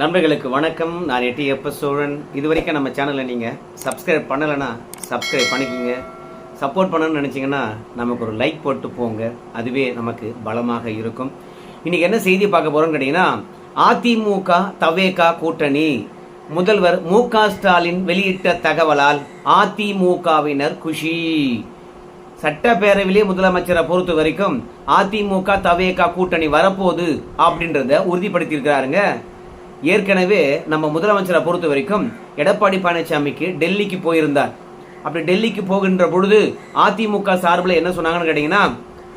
நண்பர்களுக்கு வணக்கம். நான் எட்டி எப்ப சோழன். இது வரைக்கும் நம்ம சேனலை நீங்கள் சப்ஸ்கிரைப் பண்ணலைன்னா சப்ஸ்கிரைப் பண்ணிக்கிங்க. சப்போர்ட் பண்ணணும்னு நினச்சிங்கன்னா நமக்கு ஒரு லைக் போட்டு போங்க. அதுவே நமக்கு பலமாக இருக்கும். இன்றைக்கி என்ன செய்தி பார்க்க போகிறோம்னு கேட்டிங்கன்னா அதிமுக தவேகா கூட்டணி. முதல்வர் மு ஸ்டாலின் வெளியிட்ட தகவலால் அதிமுகவினர் குஷி. சட்டப்பேரவையிலே முதலமைச்சரை பொறுத்த வரைக்கும் அதிமுக தவேகா கூட்டணி வரப்போகுது அப்படின்றத உறுதிப்படுத்தியிருக்கிறாருங்க. ஏற்கனவே நம்ம முதலமைச்சரை பொறுத்த வரைக்கும் எடப்பாடி பழனிசாமிக்கு டெல்லிக்கு போயிருந்தார். அப்படி டெல்லிக்கு போகின்ற பொழுது அதிமுக சார்பில் என்ன சொன்னாங்கன்னு கேட்டிங்கன்னா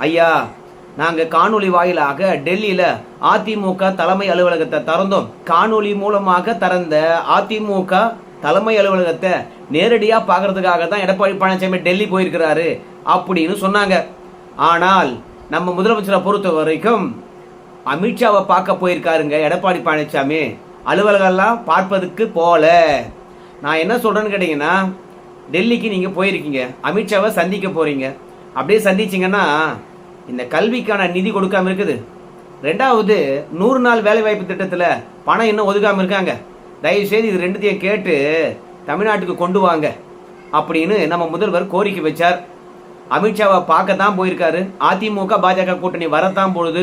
ஐயா நாங்கள் காணொளி வாயிலாக டெல்லியில் அதிமுக தலைமை அலுவலகத்தை திறந்தோம். காணொலி மூலமாக திறந்த அதிமுக தலைமை அலுவலகத்தை நேரடியாக பார்க்கறதுக்காக தான் எடப்பாடி பழனிசாமி டெல்லி போயிருக்கிறாரு அப்படின்னு சொன்னாங்க. ஆனால் நம்ம முதலமைச்சரை பொறுத்த வரைக்கும் அமித்ஷாவை பார்க்க போயிருக்காருங்க. எடப்பாடி பழனிசாமி அலுவலகம்லாம் பார்ப்பதுக்கு போல. நான் என்ன சொல்கிறேன்னு கேட்டிங்கன்னா டெல்லிக்கு நீங்கள் போயிருக்கீங்க. அமித்ஷாவை சந்திக்க போகிறீங்க அப்படியே சந்திச்சீங்கன்னா இந்த கல்விக்கான நிதி கொடுக்காம இருக்குது. ரெண்டாவது நூறு நாள் வேலைவாய்ப்பு திட்டத்தில் பணம் இன்னும் ஒதுக்காமல் இருக்காங்க. தயவுசெய்து இது ரெண்டுத்தையும் கேட்டு தமிழ்நாட்டுக்கு கொண்டு வாங்க. அப்படின்னு நம்ம முதல்வர் கோரிக்கை வச்சார். அமித்ஷாவை பார்க்க தான் போயிருக்காரு. அதிமுக பாஜக கூட்டணி வரத்தான் பொழுது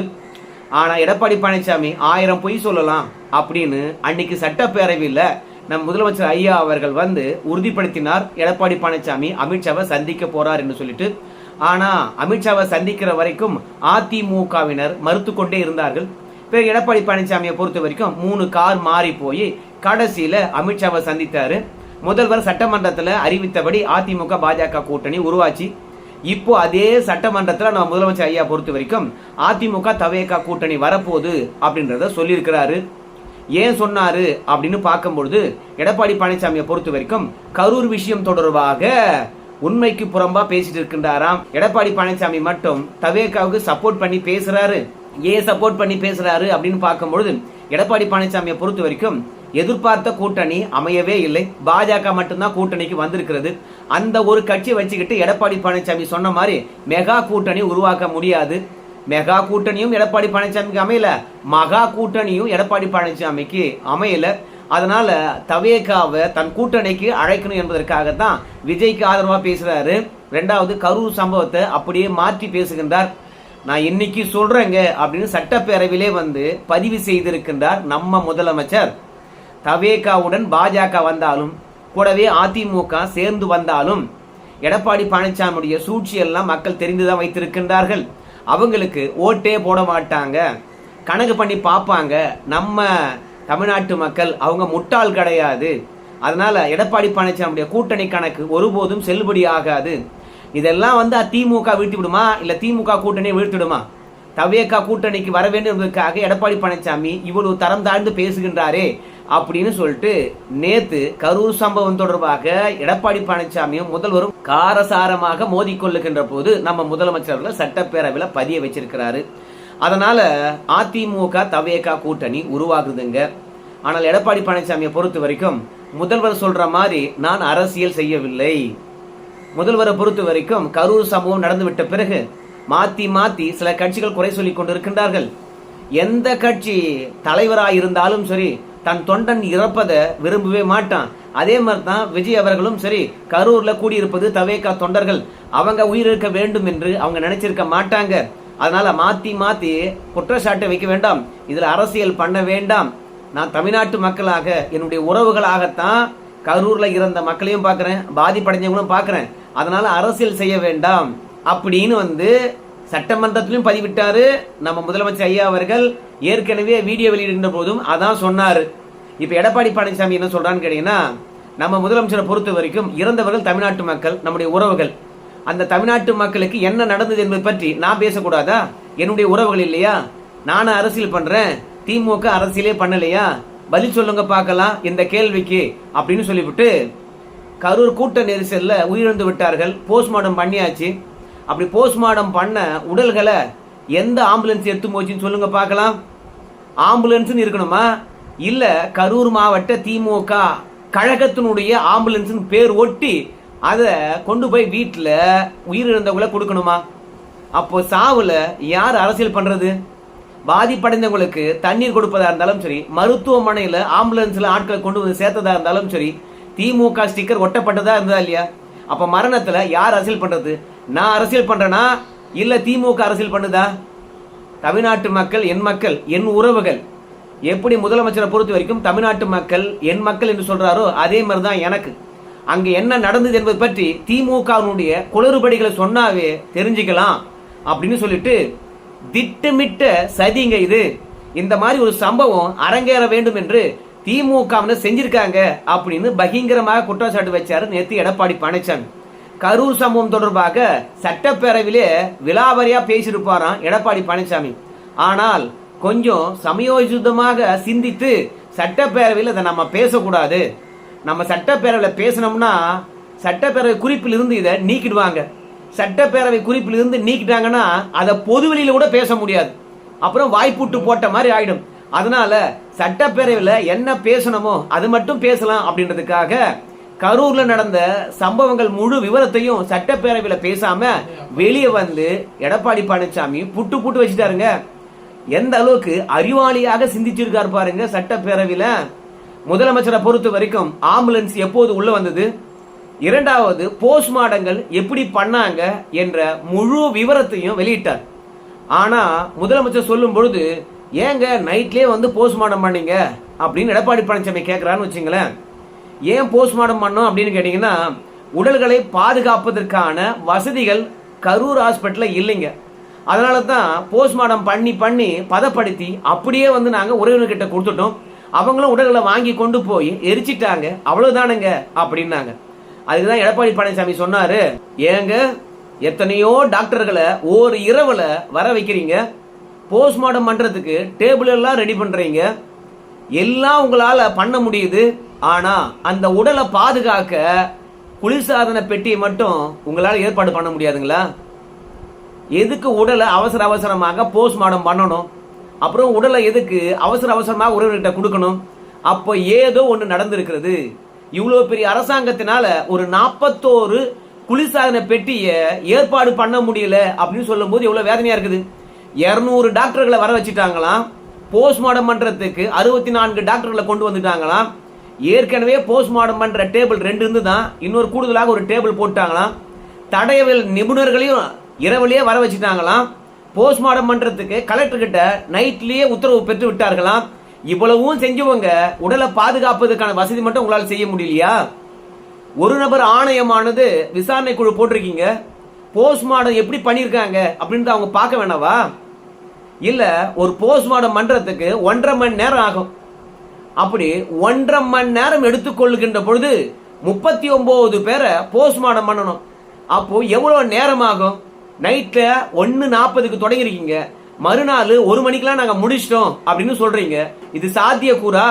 ஆனால் எடப்பாடி பழனிசாமி ஆயிரம் பொய் சொல்லலாம் அப்படின்னு அன்னைக்கு சட்டப்பேரவையில் நம் முதலமைச்சர் ஐயா அவர்கள் வந்து உறுதிப்படுத்தினார். எடப்பாடி பழனிசாமி அமித்ஷாவை சந்திக்க போறார் என்று சொல்லிட்டு. ஆனா அமித்ஷாவை சந்திக்கிற வரைக்கும் அதிமுகவினர் மறுத்து கொண்டே இருந்தார்கள். பிறகு எடப்பாடி பழனிசாமியை பொறுத்த வரைக்கும் மூணு கார் மாறி போய் கடைசியில அமித்ஷாவை சந்தித்தாரு. முதல்வர் சட்டமன்றத்தில் அறிவித்தபடி அதிமுக பாஜக கூட்டணி உருவாச்சு. இப்போ அதே சட்டமன்றத்தில் நம்ம முதலமைச்சர் ஐயா பொறுத்த வரைக்கும் அதிமுக தவேகா கூட்டணி வரப்போகுது அப்படின்றத சொல்லியிருக்கிறாரு. ஏன் சொன்னாரு அப்படின்னு பார்க்கும்பொழுது எடப்பாடி பழனிசாமியை பொறுத்த வரைக்கும் கரூர் விஷயம் தொடர்பாக உண்மைக்கு புறம்பா பேசிட்டு இருக்கின்றாராம். எடப்பாடி பழனிசாமி மட்டும் தவேகாவுக்கு சப்போர்ட் பண்ணி பேசுறாரு. ஏன் சப்போர்ட் பண்ணி பேசுறாரு அப்படின்னு பார்க்கும்பொழுது எடப்பாடி பழனிசாமியை பொறுத்த வரைக்கும் எதிர்பார்த்த கூட்டணி அமையவே இல்லை. பாஜக மட்டும்தான் கூட்டணிக்கு வந்திருக்கிறது. அந்த ஒரு கட்சியை வச்சுக்கிட்டு எடப்பாடி பழனிசாமி சொன்ன மாதிரி மெகா கூட்டணி உருவாக்க முடியாது. மெகா கூட்டணியும் எடப்பாடி பழனிசாமிக்கு அமையல. மகா கூட்டணியும் எடப்பாடி பழனிசாமிக்கு அமையல. அதனால தவேகாவை தன் கூட்டணிக்கு அழைக்கணும் என்பதற்காக தான் விஜய்க்கு ஆதரவாக பேசுறாரு. ரெண்டாவது கரூர் சம்பவத்தை அப்படியே மாற்றி பேசுகின்றார். நான் இன்னைக்கு சொல்றேங்க அப்படின்னு சட்டப்பேரவையிலே வந்து பதிவு செய்திருக்கின்றார் நம்ம முதலமைச்சர். தவேகாவுடன் பாஜக வந்தாலும் கூடவே அதிமுக சேர்ந்து வந்தாலும் எடப்பாடி பழனிசாமியுடைய சூழ்ச்சியெல்லாம் மக்கள் தெரிந்துதான் வைத்திருக்கின்றார்கள். அவங்களுக்கு ஓட்டே போட மாட்டாங்க. கணக்கு பண்ணி பார்ப்பாங்க. நம்ம தமிழ்நாட்டு மக்கள் அவங்க முட்டாள் கிடையாது. அதனால எடப்பாடி பழனிசாமியுடைய கூட்டணி கணக்கு ஒருபோதும் செல்லுபடி ஆகாது இதெல்லாம் வந்து திமுக வீழ்த்தி விடுமா இல்லை திமுக கூட்டணியை வீழ்த்திடுமா தவேகா கூட்டணிக்கு வர வேண்டும் என்பதற்காக எடப்பாடி பழனிசாமி இவ்வளவு தரம் தாழ்ந்து பேசுகின்றாரே அப்படின்னு சொல்லிட்டு நேத்து கரூர் சம்பவம் தொடர்பாக எடப்பாடி பழனிசாமியும் முதல்வரும் காரசாரமாக மோதிக்கொள்ளுகின்ற போது நம்ம முதலமைச்சர்கள் சட்டப்பேரவையில் பதிய வச்சிருக்கிறாரு. அதனால அதிமுக தவேகா கூட்டணி உருவாகுதுங்க. ஆனால் எடப்பாடி பழனிசாமியை பொறுத்த வரைக்கும் முதல்வர் சொல்ற மாதிரி நான் அரசியல் செய்யவில்லை. முதல்வரை பொறுத்த வரைக்கும் கரூர் சம்பவம் நடந்துவிட்ட பிறகு மாத்தி மாத்தி சில கட்சிகள் குறை சொல்லிக் கொண்டிருக்கின்றார்கள். எந்த கட்சி தலைவராக இருந்தாலும் சரி தன் தொண்டன் இறப்பதை விரும்பவே மாட்டான். அதே மாதிரி தான் விஜய் அவர்களும் சரி கரூர்ல கூடியிருப்பது தவேகா தொண்டர்கள். அவங்க உயிரிழக்க வேண்டும் என்று அவங்க நினைச்சிருக்க மாட்டாங்க. அதனால மாத்தி மாத்தி குற்றச்சாட்டை வைக்க வேண்டாம். இதுல அரசியல் பண்ண வேண்டாம். நான் தமிழ்நாட்டு மக்களாக என்னுடைய உறவுகளாகத்தான் கரூர்ல இறந்த மக்களையும் பார்க்குறேன் பாதிப்படைஞ்சவங்களும் பார்க்குறேன். அதனால அரசியல் செய்ய வேண்டாம். அப்படின்னு வந்து சட்டமன்றத்திலும் பதிவிட்டாரு. நம்ம முதலமைச்சர் ஐயா அவர்கள் ஏற்கனவே வீடியோ வெளியிடுகின்ற போதும் அதான் சொன்னார். இப்போ எடப்பாடி பழனிசாமி என்ன சொல்றான்னு கேட்டீங்கன்னா நம்ம முதலமைச்சரை பொறுத்த வரைக்கும் இறந்தவர்கள் தமிழ்நாட்டு மக்கள் நம்முடைய உறவுகள். அந்த தமிழ்நாட்டு மக்களுக்கு என்ன நடந்தது என்பதை பற்றி நான் பேசக்கூடாதா? என்னுடைய உறவுகள் இல்லையா? நானும் அரசியல் பண்றேன். திமுக அரசியலே பண்ணலையா? பதில் சொல்லுங்க பார்க்கலாம் இந்த கேள்விக்கு அப்படின்னு சொல்லிவிட்டு கரூர் கூட்ட நெரிசலில் உயிரிழந்து விட்டார்கள். போஸ்ட்மார்ட்டம் பண்ணியாச்சு. அப்படி போஸ்ட்மார்டம் பண்ண உடல்களை எந்த ஆம்புலன்ஸ் எடுத்து போச்சுன்னு சொல்லுங்க பார்க்கலாம். ஆம்புலன்ஸ்னு இருக்கணுமா? இல்லை கரூர் மாவட்ட திமுக கழகத்தினுடைய ஆம்புலன்ஸ் பேர் ஒட்டி அதை கொண்டு போய் வீட்டில் உயிரிழந்தவங்களை கொடுக்கணுமா? அப்போ சாவுல யார் அரசியல் பண்றது? பாதிப்படைந்தவங்களுக்கு தண்ணீர் கொடுப்பதா இருந்தாலும் சரி மருத்துவமனையில் ஆம்புலன்ஸில் ஆட்களை கொண்டு வந்து சேர்த்ததா இருந்தாலும் சரி திமுக ஸ்டிக்கர் ஒட்டப்பட்டதா இருந்தா இல்லையா? அப்போ மரணத்தில் யார் அரசியல் பண்ணுறது நான் அரசியல் பண்றேனா? இல்ல திமுக அரசியல் பண்ணுதா? தமிழ்நாட்டு மக்கள் என் மக்கள் என் உறவுகள். எப்படி முதலமைச்சரை பொறுத்த வரைக்கும் தமிழ்நாட்டு மக்கள் என் மக்கள் என்று சொல்றாரோ அதே மாதிரி தான் எனக்கு. அங்கே என்ன நடந்தது என்பது பற்றி திமுகவினுடைய குளறுபடிகளை சொன்னாவே தெரிஞ்சுக்கலாம் அப்படின்னு சொல்லிட்டு திட்டமிட்ட சதிங்க இது. இந்த மாதிரி ஒரு சம்பவம் அரங்கேற வேண்டும் என்று திமுக செஞ்சிருக்காங்க அப்படின்னு பகிங்கரமாக குற்றச்சாட்டு வச்சாரு நேற்று எடப்பாடி பழனிசாமி கரூர் சம்பவம் தொடர்பாக சட்டப்பேரவையிலே விலாவரியா பேசியிருப்பாராம் எடப்பாடி பழனிசாமி. ஆனால் கொஞ்சம் சமயோசிதமாக சிந்தித்து சட்டப்பேரவையில் இதை நம்ம பேசக்கூடாது. நம்ம சட்டப்பேரவையில் பேசினோம்னா சட்டப்பேரவை குறிப்பில் இருந்து இதை நீக்கிடுவாங்க. சட்டப்பேரவை குறிப்பில் இருந்து நீக்கிட்டாங்கன்னா அதை பொதுவெளியில் கூட பேச முடியாது. அப்புறம் வாய்ப்புட்டு போட்ட மாதிரி ஆயிடும். அதனால சட்டப்பேரவையில் என்ன பேசணுமோ அது மட்டும் பேசலாம் அப்படின்றதுக்காக கரூர்ல நடந்த சம்பவங்கள் முழு விவரத்தையும் சட்டப்பேரவையில பேசாம வெளியே வந்து எடப்பாடி பழனிசாமி புட்டு புட்டு வச்சுட்டாருங்க. எந்த அளவுக்கு அறிவாளியாக சிந்திச்சிருக்காரு பாருங்க சட்டப்பேரவையில. முதலமைச்சரை பொறுத்த வரைக்கும் ஆம்புலன்ஸ் எப்போது உள்ள வந்தது? இரண்டாவது போஸ்ட்மார்டங்கள் எப்படி பண்ணாங்க என்ற முழு விவரத்தையும் வெளியிட்டார். ஆனா முதலமைச்சர் சொல்லும் பொழுது ஏங்க நைட்லயே வந்து போஸ்ட்மார்டம் பண்ணீங்க அப்படின்னு எடப்பாடி பழனிசாமி கேட்கறான்னு வச்சுங்களேன். ஏன் போஸ்ட்மார்ட்டம் பண்ணோம் அப்படின்னு கேட்டிங்கன்னா உடல்களை பாதுகாப்பதற்கான வசதிகள் கரூர் ஹாஸ்பிட்டலில் இல்லைங்க. அதனால தான் போஸ்ட்மார்ட்டம் பண்ணி பண்ணி பதப்படுத்தி அப்படியே வந்து நாங்கள் உறவினர்கிட்ட கொடுத்துட்டோம். அவங்களும் உடல்களை வாங்கி கொண்டு போய் எரிச்சிட்டாங்க. அவ்வளவுதானுங்க அப்படின்னாங்க. அதுதான் எடப்பாடி பழனிசாமி சொன்னாரு ஏங்க எத்தனையோ டாக்டர்களை ஒரு இரவுல வர வைக்கிறீங்க. போஸ்ட்மார்ட்டம் பண்றதுக்கு டேபிள் எல்லாம் ரெடி பண்றீங்க. எல்லாம் உங்களால பண்ண முடியுது. ஆனா அந்த உடலை பாதுகாக்க குளிர்சாதன பெட்டியை மட்டும் உங்களால் ஏற்பாடு பண்ண முடியாதுங்களா? எதுக்கு உடலை அவசர அவசரமாக போஸ்ட்மார்டம் பண்ணணும்? அப்புறம் உடலை எதுக்கு அவசர அவசரமாக உறவினர்கிட்ட கொடுக்கணும்? அப்போ ஏதோ ஒன்று நடந்திருக்கிறது. இவ்வளோ பெரிய அரசாங்கத்தினால ஒரு நாற்பத்தோரு குளிர்சாதன பெட்டியை ஏற்பாடு பண்ண முடியல அப்படின்னு சொல்லும்போது எவ்வளோ வேதனையாக இருக்குது. இரநூறு டாக்டர்களை வர வச்சுட்டாங்களாம். போஸ்ட்மார்டம் பண்ணுறதுக்கு அறுபத்தி நான்கு டாக்டர்களை கொண்டு வந்துட்டாங்களாம். ஏற்கனவே போஸ்ட்மார்டம் பண்ற டேபிள் ரெண்டு இருந்து தான் இன்னொரு கூடுதலாக ஒரு டேபிள் போட்டாங்களாம். தடயவியல் நிபுணர்களையும் இரவுலேயே வர வச்சுட்டாங்களாம். போஸ்ட்மார்டம் பண்றதுக்கு கலெக்டர் கிட்ட நைட்லயே உத்தரவு பெற்று விட்டார்களாம். இவ்வளவும் செஞ்சவங்க உடலை பாதுகாப்பதற்கான வசதி மட்டும் உங்களால் செய்ய முடியலையா? ஒரு நபர் ஆணையமானது விசாரணை குழு போட்டிருக்கீங்க. போஸ்ட்மார்டம் எப்படி பண்ணியிருக்காங்க அப்படின்னு அவங்க பார்க்க வேணாவா? இல்ல ஒரு போஸ்ட்மார்டம் பண்றதுக்கு ஒன்றரை மணி நேரம் ஆகும். அப்படி ஒன்றரை மணி நேரம் எடுத்துக்கொள்ளுகின்ற பொழுது முப்பத்தி ஒன்பது பேரை போஸ்ட்மார்டம் பண்ணணும். அப்போ எவ்வளோ நேரம் ஆகும் நைட்டில் ஒன்று நாற்பதுக்கு தொடங்கியிருக்கீங்க. மறுநாள் ஒரு மணிக்கெலாம் நாங்கள் முடிச்சிட்டோம் அப்படின்னு சொல்கிறீங்க இது சாத்திய கூறா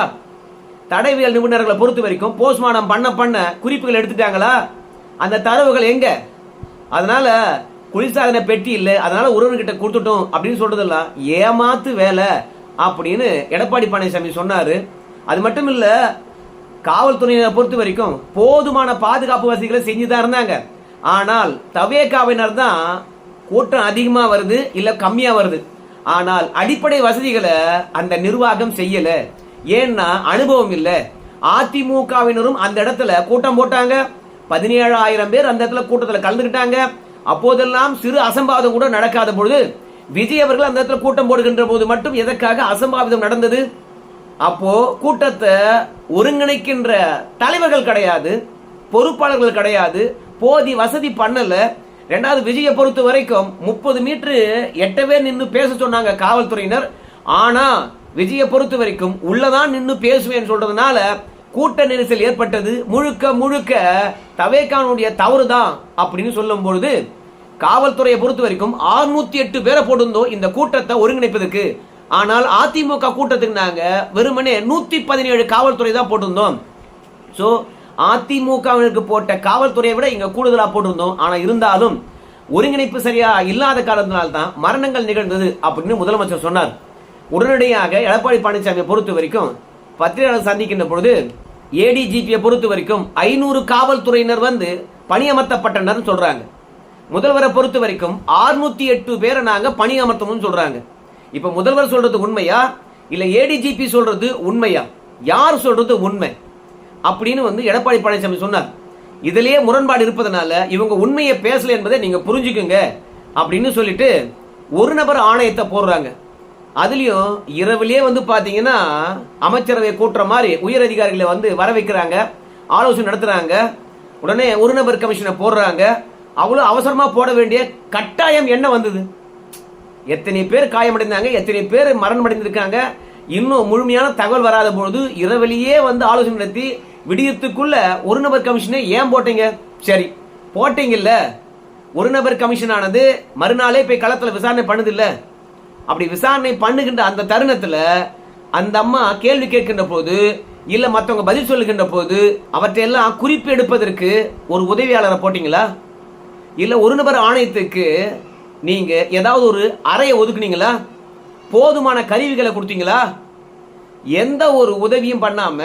தடவியல் நிபுணர்களை பொறுத்த வரைக்கும் போஸ்ட்மார்டம் பண்ண பண்ண குறிப்புகள் எடுத்துட்டாங்களா? அந்த தரவுகள் எங்க? அதனால குளிர்சாதன பெட்டி இல்லை அதனால உறவுகிட்ட கொடுத்துட்டோம் அப்படின்னு சொல்றதெல்லாம் ஏமாத்து வேலை அப்படின்னு எடப்பாடி பழனிசாமி சொன்னாரு. அது மட்டும் இல்ல காவல்துறையினரை பொறுத்த வரைக்கும் போதுமான பாதுகாப்பு வசதிகளை செஞ்சுதான் இருந்தாங்க. ஆனால் தவேகாவினர் தான் கூட்டம் அதிகமா வருது இல்ல கம்மியா வருது. ஆனால் அடிப்படை வசதிகளை அந்த நிர்வாகம் செய்யல. ஏன்னா அனுபவம் இல்ல. அதிமுகவினரும் அந்த இடத்துல கூட்டம் போட்டாங்க. பதினேழாயிரம் பேர் அந்த இடத்துல கூட்டத்தில் கலந்துக்கிட்டாங்க. அப்போதெல்லாம் சிறு அசம்பாவிதம் கூட நடக்காத பொழுது விஜய் அவர்கள் அந்த இடத்துல கூட்டம் போடுகின்ற போது மட்டும் எதற்காக அசம்பாவிதம் நடந்தது? அப்போ கூட்டத்தை ஒருங்கிணைக்கின்ற தலைவர்கள் கிடையாது பொறுப்பாளர்கள் கிடையாது போதி வசதி பண்ணல. ரெண்டாவது விஜயை பொறுத்த வரைக்கும் முப்பது மீட்டர் எட்டவே நின்று பேச சொன்னாங்க காவல்துறையினர். ஆனா விஜயை பொறுத்த வரைக்கும் உள்ளதான் நின்று பேசுவேன் சொல்றதுனால கூட்ட நெரிசல் ஏற்பட்டது. முழுக்க முழுக்க தவேக்கானுடைய தவறு தான் அப்படின்னு சொல்லும் பொழுது காவல்துறையை பொறுத்த வரைக்கும் ஆறுநூத்தி எட்டு பேரை போட்டிருந்தோம் இந்த கூட்டத்தை ஒருங்கிணைப்பதற்கு. ஆனால் அதிமுக கூட்டத்துக்கு நாங்கள் வெறுமனே நூற்றி பதினேழு காவல்துறை தான் போட்டிருந்தோம். ஸோ அதிமுகவினருக்கு போட்ட காவல்துறையை விட இங்கே கூடுதலாக போட்டிருந்தோம். ஆனால் இருந்தாலும் ஒருங்கிணைப்பு சரியா இல்லாத காரணத்தினால்தான் மரணங்கள் நிகழ்ந்தது அப்படின்னு முதலமைச்சர் சொன்னார். உடனடியாக எடப்பாடி பழனிசாமியை பொறுத்த வரைக்கும் பத்திரிகையாளர் சந்திக்கின்ற பொழுது ஏடிஜிபியை பொறுத்த வரைக்கும் ஐநூறு காவல்துறையினர் வந்து பணியமர்த்தப்பட்டனர் சொல்றாங்க. முதல்வரை பொறுத்த வரைக்கும் ஆறுநூத்தி எட்டு பேரை நாங்கள் பணியமர்த்தணும்னு சொல்றாங்க. இப்ப முதல்வர் சொல்றது உண்மையா? இல்ல ஏடிஜிபி சொல்றது உண்மையா? யார் சொல்றது உண்மை? அப்படின்னு வந்து எடப்பாடி பழனிசாமி சொன்னார். இதிலேயே முரண்பாடு இருப்பதனால இவங்க உண்மையை பேசல என்பதை நீங்க புரிஞ்சுக்குங்க அப்படின்னு சொல்லிட்டு ஒரு நபர் ஆணையத்தை போடுறாங்க. அதுலயும் இரவுலேயே வந்து பாத்தீங்கன்னா அமைச்சரவை கூட்டுற மாதிரி உயர் அதிகாரிகளை வந்து வர வைக்கிறாங்க. ஆலோசனை நடத்துறாங்க. உடனே ஒரு நபர் கமிஷனை போடுறாங்க. அவ்வளவு அவசரமா போட வேண்டிய கட்டாயம் என்ன வந்தது? எத்தனை பேர் காயமடைந்தாங்க எத்தனை பேர் மரணம் அடைந்திருக்காங்க இன்னும் முழுமையான தகவல் வராத பொழுது இரவிலேயே வந்து ஆலோசனை நடத்தி விடியத்துக்குள்ள ஒரு நபர் கமிஷனை ஏன் போட்டீங்க? சரி போட்டீங்கல்ல. ஒரு நபர் கமிஷன் ஆனது மறுநாளே போய் களத்தில் விசாரணை பண்ணுது இல்ல அப்படி விசாரணை பண்ணுகின்ற அந்த தருணத்துல அந்த அம்மா கேள்வி கேட்கின்ற போது இல்ல மற்றவங்க பதில் சொல்லுகின்ற போது அவற்றையெல்லாம் குறிப்பு எடுப்பதற்கு ஒரு உதவியாளரை போட்டீங்களா? இல்ல ஒரு நபர் ஆணையத்துக்கு நீங்க ஏதாவது ஒரு அறையை ஒதுக்குனீங்களா? போதுமான கருவிகளை கொடுத்தீங்களா? எந்த ஒரு உதவியும் பண்ணாம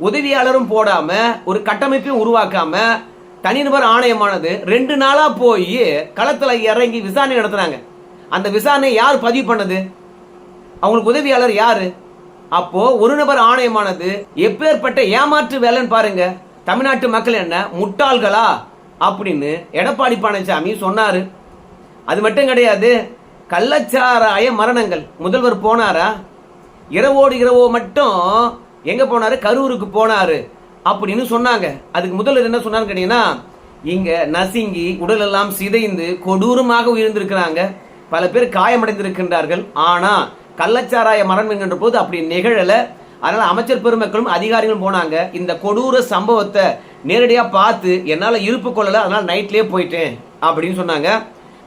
உதவியாளரும் போடாம ஒரு கட்டமைப்பையும் உருவாக்காம தனிநபர் ஆணையமானது ரெண்டு நாளா போய் களத்துல இறங்கி விசாரணை நடத்துறாங்க அந்த விசாரணை யார் பதிவு பண்ணது? அவங்களுக்கு உதவியாளர் யாரு? அப்போ ஒரு நபர் ஆணையமானது எப்பேற்பட்ட ஏமாற்று வேலைன்னு பாருங்க. தமிழ்நாட்டு மக்கள் என்ன முட்டாள்களா? அப்படின்னு எடப்பாடி பழனிசாமி சொன்னாரு. அது மட்டும் கிடையாது. கள்ளச்சாராய மரணங்கள். முதல்வர் போனாரா? இரவோடு இரவோ மட்டும் எங்க போனாரு? கரூருக்கு போனாரு. அப்படின்னு சொன்னாங்க. அதுக்கு முதல்வர் என்ன சொன்னாரு கேட்டீங்கன்னா இங்க நசுங்கி உடல் எல்லாம் சிதைந்து கொடூரமாக உயிர்ந்திருக்கிறாங்க. பல பேர் காயமடைந்திருக்கின்றார்கள். ஆனா கள்ளச்சாராய மரணம் என்கின்ற போது அப்படி நிகழல. அதனால அமைச்சர் பெருமக்களும் அதிகாரிகளும் போனாங்க. இந்த கொடூர சம்பவத்தை நேரடியா பார்த்து என்னால இருப்பு கொள்ளல அதனால நைட்லயே போயிட்டேன் அப்படின்னு சொன்னாங்க.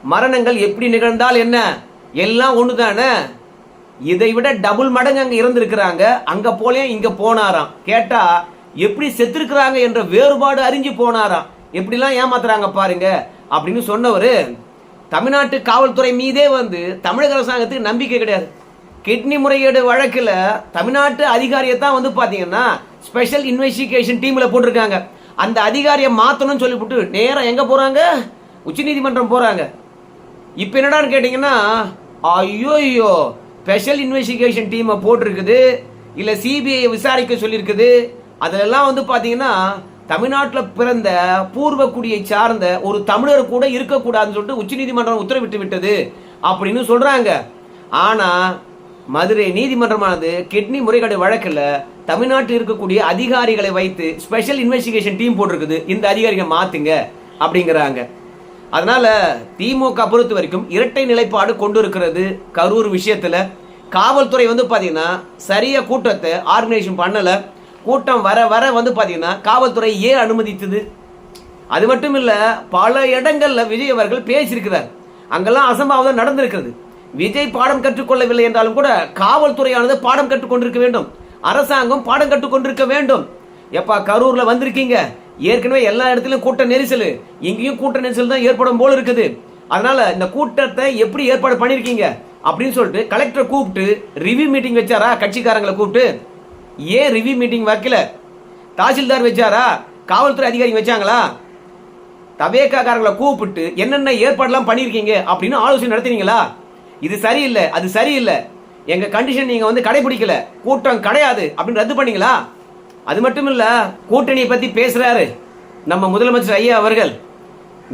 மரணங்கள் எப்படி நிகழ்ந்தால் என்ன? எல்லாம் ஒண்ணுதானே? இதை விட டபுள் மடங்கு அங்க இருந்திருக்கிறாங்க. அங்க போலே இங்க போனாராம். கேட்டா எப்படி செத்துருக்கிறாங்க என்ற வேறுபாடு அறிஞ்சு போனாராம். எப்படிலாம் ஏமாத்துறாங்க பாருங்க. அப்படின்னு சொன்னவர் தமிழ்நாட்டு காவல்துறை மீதே வந்து தமிழக அரசாங்கத்துக்கு நம்பிக்கை கிடையாது. கிட்னி முறையீடு வழக்கில் தமிழ்நாட்டு அதிகாரியை தான் வந்து பார்த்தீங்கன்னா ஸ்பெஷல் இன்வெஸ்டிகேஷன் டீமில் போட்டிருக்காங்க. அந்த அதிகாரியை மாற்றணும்னு சொல்லிவிட்டு நேராக எங்கே போகிறாங்க உச்சநீதிமன்றம் போகிறாங்க இப்போ என்னடான்னு கேட்டிங்கன்னா ஐயோ ஐயோ ஸ்பெஷல் இன்வெஸ்டிகேஷன் டீமை போட்டிருக்குது இல்லை சிபிஐ விசாரிக்க சொல்லியிருக்குது அதிலெல்லாம் வந்து பார்த்தீங்கன்னா தமிழ்நாட்டில் பிறந்த பூர்வக்குடியை சார்ந்த ஒரு தமிழர் கூட இருக்கக்கூடாதுன்னு சொல்லிட்டு உச்சநீதிமன்றம் உத்தரவிட்டு விட்டது அப்படின்னு சொல்கிறாங்க ஆனால் மதுரை நீதிமன்றமானது கிட்னி முறைகேடு வழக்கில் தமிழ்நாட்டில் இருக்கக்கூடிய அதிகாரிகளை வைத்து ஸ்பெஷல் இன்வெஸ்டிகேஷன் டீம் போட்டிருக்குது. இந்த அதிகாரிகள் மாற்றுங்க அப்படிங்கிறாங்க. அதனால திமுக பொறுத்த வரைக்கும் இரட்டை நிலைப்பாடு கொண்டு இருக்கிறது கரூர் விஷயத்தில். காவல்துறை வந்து பார்த்தீங்கன்னா சரியாக கூட்டத்தை ஆர்கனைசேஷன் பண்ணலை. கூட்டம் வர வர வந்து பார்த்தீங்கன்னா காவல்துறை ஏன் அனுமதித்தது? அது மட்டும் இல்லை பல இடங்களில் விஜய் அவர்கள் பேசியிருக்கிறார். அங்கெல்லாம் அசம்பாவிதம் நடந்திருக்கிறது. விஜய் பாடம் கற்றுக்கொள்ளவில்லை என்றாலும் கூட காவல்துறையானது பாடம் கற்றுக்கொண்டிருக்க வேண்டும். அரசாங்கம் பாடம் கற்றுக்கொண்டிருக்க வேண்டும். எப்பா கரூரில் வந்திருக்கீங்க? ஏற்கனவே எல்லா இடத்துலயும் கூட்ட நெரிசல். எங்கேயும் கூட்ட நெரிசல் தான் ஏற்படும் போல இருக்குது. அதனால இந்த கூட்டத்தை எப்படி ஏற்பாடு பண்ணிருக்கீங்க? அப்படின்னு சொல்லிட்டு கலெக்டரை கூப்பிட்டு ரிவ்யூ மீட்டிங் வச்சாரா? கட்சிக்காரங்களை கூப்பிட்டு. ஏன் ரிவ்யூ மீட்டிங் வைக்கல? தாசில்தார் வச்சாரா? காவல்துறை அதிகாரி வச்சாங்களா? தவேக்காரங்களை கூப்பிட்டு என்னென்ன ஏற்பாடுலாம் பண்ணியிருக்கீங்க அப்படின்னு ஆலோசனை நடத்தினீங்களா? இது சரியில்லை அது சரியில்லை. எங்கள் கண்டிஷன் நீங்கள் வந்து கடைபிடிக்கல. கூட்டம் கிடையாது அப்படின்னு ரத்து பண்ணீங்களா? அது மட்டும் இல்ல கூட்டணியை பத்தி பேசுறாரு நம்ம முதலமைச்சர் ஐயா அவர்கள்.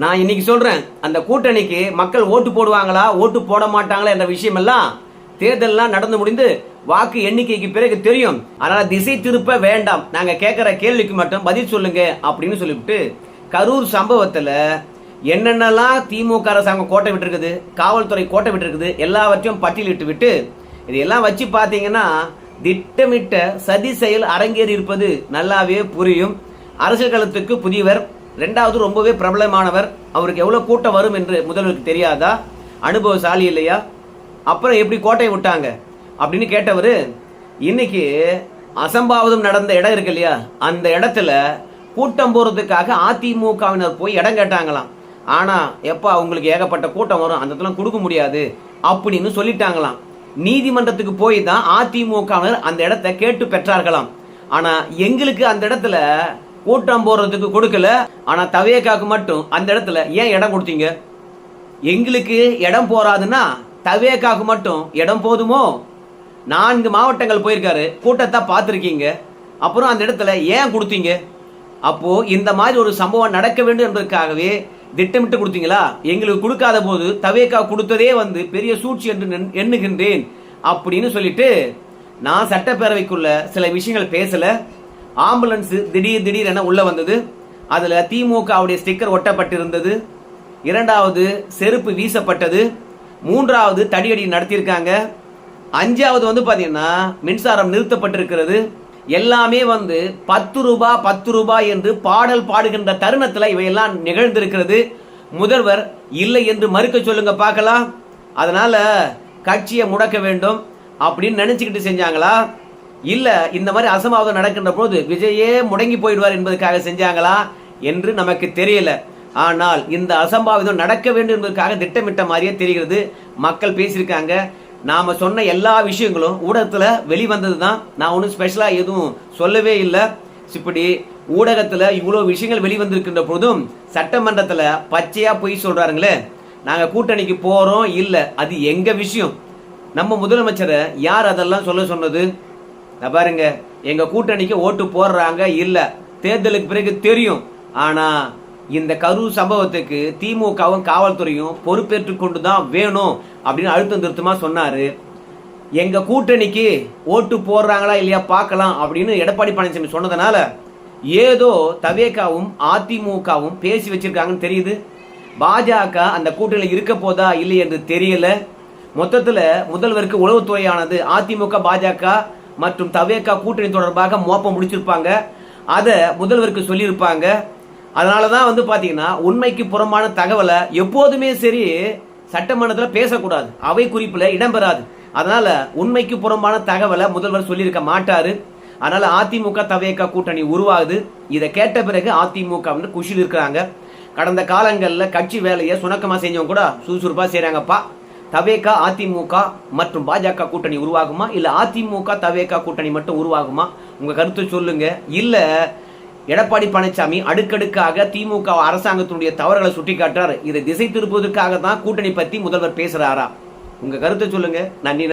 நான் இன்னைக்கு சொல்றேன் அந்த கூட்டணிக்கு மக்கள் ஓட்டு போடுவாங்களா ஓட்டு போட மாட்டாங்களா என்ற விஷயம் எல்லாம் தேர்தல்லாம் நடந்து முடிந்து வாக்கு எண்ணிக்கைக்கு பிறகு தெரியும். அதனால திசை திருப்ப வேண்டாம். நாங்க கேட்கிற கேள்விக்கு மட்டும் பதில் சொல்லுங்க அப்படின்னு சொல்லிவிட்டு கரூர் சம்பவத்துல என்னென்னலாம் திமுக அரசாங்கம் கோட்டை விட்டுருக்குது காவல்துறை கோட்டை விட்டுருக்குது எல்லாவற்றையும் பட்டியலிட்டு விட்டு இதையெல்லாம் வச்சு பார்த்தீங்கன்னா திட்டமிட்ட சதி செயல் அரங்கேறி இருப்பது நல்லாவே புரியும். அரசியல் களத்துக்கு புதியவர் ரெண்டாவது ரொம்பவே பிரபலமானவர். அவருக்கு எவ்வளவு கூட்டம் வரும் என்று முதல்வருக்கு தெரியாதா? அனுபவசாலி இல்லையா? அப்புறம் எப்படி கோட்டையை விட்டாங்க? அப்படின்னு கேட்டவர் இன்னைக்கு அசம்பாவிதம் நடந்த இடம் இருக்கு இல்லையா? அந்த இடத்துல கூட்டம் போறதுக்காக அதிமுகவினர் போய் இடம் கேட்டாங்களாம். ஆனா எப்போ அவங்களுக்கு ஏகப்பட்ட கூட்டம் வரும். அந்த இடத்துல கொடுக்க முடியாது. அப்படின்னு சொல்லிட்டாங்களாம். நீதிமன்றத்துக்கு போய் தான் அதிமுகவினர் அந்த இடத்த கேட்டு பெற்றார்களாம். ஆனா எங்களுக்கு அந்த இடத்துல கூட்டம் போடுறதுக்கு கொடுக்கல. ஆனா தவையக்காக்கு மட்டும் அந்த இடத்துல ஏன் இடம் கொடுத்தீங்க? எங்களுக்கு இடம் போறாதுன்னா தவேக்காக்கு மட்டும் இடம் போதுமோ? நான்கு மாவட்டங்கள் போயிருக்காரு. கூட்டத்தை பார்த்துருக்கீங்க. அப்புறம் அந்த இடத்துல ஏன் கொடுத்தீங்க? அப்போ இந்த மாதிரி ஒரு சம்பவம் நடக்க வேண்டும் என்பதற்காகவே திட்டமிட்டு கொடுத்தீங்களா? எங்களுக்கு கொடுக்காத போது தவேக்கா கொடுத்ததே வந்து பெரிய சூழ்ச்சி என்று எண்ணுகின்றேன் அப்படின்னு சொல்லிட்டு நான் சட்டப்பேரவைக்குள்ள சில விஷயங்கள் பேசல. ஆம்புலன்ஸ் திடீர் திடீர் என உள்ள வந்தது. அதுல திமுகவுடைய ஸ்டிக்கர் ஒட்டப்பட்டிருந்தது. இரண்டாவது செருப்பு வீசப்பட்டது. மூன்றாவது தடியடி நடத்தியிருக்காங்க. அஞ்சாவது வந்து பார்த்தீங்கன்னா மின்சாரம் நிறுத்தப்பட்டிருக்கிறது. எல்லாமே வந்து பத்து ரூபாய் பத்து ரூபாய் என்று பாடல் பாடுகின்ற தருணத்தில் இவையெல்லாம் நிகழ்ந்திருக்கிறது. முதல்வர் இல்லை என்று மறுக்க சொல்லுங்க பார்க்கலாம். அதனால கட்சியை முடக்க வேண்டும் அப்படின்னு நினச்சிக்கிட்டு செஞ்சாங்களா? இல்லை இந்த மாதிரி அசம்பாவிதம் நடக்கின்ற போது விஜயே முடங்கி போயிடுவார் என்பதற்காக செஞ்சாங்களா என்று நமக்கு தெரியல. ஆனால் இந்த அசம்பாவிதம் நடக்க வேண்டும் என்பதற்காக திட்டமிட்ட மாதிரியே தெரிகிறது. மக்கள் பேசியிருக்காங்க. நாம் சொன்ன எல்லா விஷயங்களும் ஊடகத்தில் வெளிவந்தது தான் நான் ஒன்றும் ஸ்பெஷலாக எதுவும் சொல்லவே இல்லை. இப்படி ஊடகத்தில் இவ்வளோ விஷயங்கள் வெளிவந்திருக்கின்ற போதும் சட்டமன்றத்தில் பச்சையாக பொய் சொல்கிறாங்களே நாங்கள் கூட்டணிக்கு போகிறோம் இல்லை அது எங்கள் விஷயம்? நம்ம முதலமைச்சரை யார் அதெல்லாம் சொல்ல சொன்னது? நான் பாருங்க எங்கள் கூட்டணிக்கு ஓட்டு போடுறாங்க இல்லை. தேர்தலுக்கு பிறகு தெரியும். ஆனால் இந்த கரூர் சம்பவத்துக்கு திமுகவும் காவல்துறையும் பொறுப்பேற்று கொண்டு தான் வேணும் அப்படின்னு அழுத்தம் திருத்தமாக சொன்னார். எங்கள் கூட்டணிக்கு ஓட்டு போடுறாங்களா இல்லையா பார்க்கலாம் அப்படின்னு எடப்பாடி பழனிசாமி சொன்னதுனால ஏதோ தவேகாவும் அதிமுகவும் பேசி வச்சிருக்காங்கன்னு தெரியுது. பாஜக அந்த கூட்டணியில் இருக்க போதா இல்லை என்று தெரியல. மொத்தத்தில் முதல்வருக்கு உளவுத்துறையானது அதிமுக பாஜக மற்றும் தவேகா கூட்டணி தொடர்பாக மோப்பம் முடிச்சிருப்பாங்க. அதை முதல்வருக்கு சொல்லியிருப்பாங்க. அதனால தான் வந்து பாத்தீங்கன்னா உண்மைக்கு புறம்பான தகவலை எப்போதுமே சரி சட்டமன்றத்தில் பேசக்கூடாது. அவை குறிப்பில் இடம்பெறாது. அதனால உண்மைக்கு புறம்பான தகவலை முதல்வர் சொல்லியிருக்க மாட்டாரு. அதனால அதிமுக தவேகா கூட்டணி உருவாகுது. இதை கேட்ட பிறகு அதிமுக வந்து குஷியில் இருக்கிறாங்க. கடந்த காலங்களில் கட்சி வேலையை சுணக்கமாக செஞ்சவங்க கூட சுறுசுறுப்பாக செய்கிறாங்கப்பா தவேகா அதிமுக மற்றும் பாஜக கூட்டணி உருவாகுமா? இல்லை அதிமுக தவேகா கூட்டணி மட்டும் உருவாகுமா? உங்கள் கருத்து சொல்லுங்க. இல்லை எடப்பாடி பழனிசாமி அடுக்கடுக்காக திமுக அரசாங்கத்தினுடைய தவறுகளை சுட்டிக்காட்டுறாரு. இதை திசை திருப்புவதற்காக தான் கூட்டணி பத்தி முதல்வர் பேசுறாரா? உங்க கருத்தை சொல்லுங்க. நன்றி